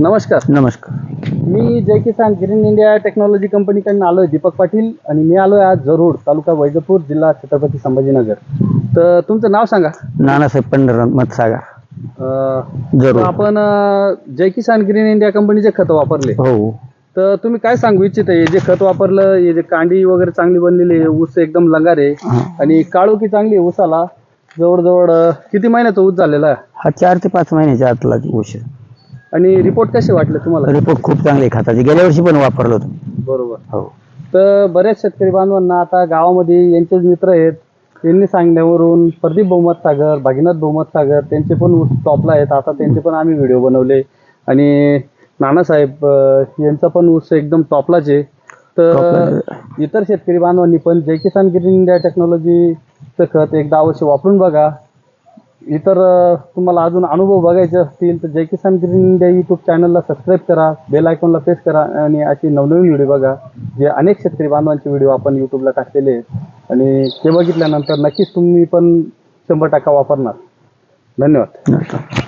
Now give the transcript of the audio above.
नमस्कार. नमस्कार. मी Jai Kisan green India technology कंपनीकडून आलो आहे दीपक पाटील आणि मी आलो आहे आज जरूर तालुका वैजपूर जिल्हा छत्रपती संभाजीनगर. तर तुमचं नाव सांगा. नानासाहेब पंढरनाथ मतसागर. अं, जरूर. आपण अं, जय किसान ग्रीन इंडिया कंपनीचे खतं वापरले. हो. तर तुम्ही काय सांगू इच्छित हे जे खत वापरलं हे जे कांडी वगैरे चांगली बनलेली आहे ऊस एकदम लंगार आहे. हा. आणि काळोखी चांगली आहे ऊसाला जवळजवळ अं, किती महिन्याचा ऊस झालेला आहे? हा चार ते पाच महिन्याच्या आतला ऊस आणि रिपोर्ट कसे वाटले तुम्हाला? रिपोर्ट खूप चांगले आहे खताचे. गेल्या वर्षी पण वापरलं होतं. बरोबर. हो. तर बऱ्याच शेतकरी बांधवांना आता गावामध्ये यांचेच मित्र आहेत त्यांनी सांगण्यावरून प्रदीप बहुमत सागर भागीनाथ बहुमत सागर त्यांचे पण टॉपला आहेत. आता त्यांचे पण आम्ही व्हिडिओ बनवले. आणि नानासाहेब अं, यांचा पण ऊस एकदम टॉपलाच आहे. तर इतर शेतकरी बांधवांनी पण जय किसान ग्रीन इंडिया टेक्नॉलॉजीचं खत एकदा अवश्य वापरून बघा. इतर तुम्हाला अजून अनुभव बघायचे असतील तर Jai Kisan green India YouTube चॅनलला सबस्क्राईब करा बेल आयकॉनला प्रेस करा आणि अशी नवनवीन व्हिडिओ बघा जे अनेक शेतकरी बांधवांचे व्हिडिओ आपण यूट्यूबला टाकलेले आहेत. आणि ते बघितल्यानंतर नक्कीच तुम्ही पण शंभर टक्का वापरणार. धन्यवाद.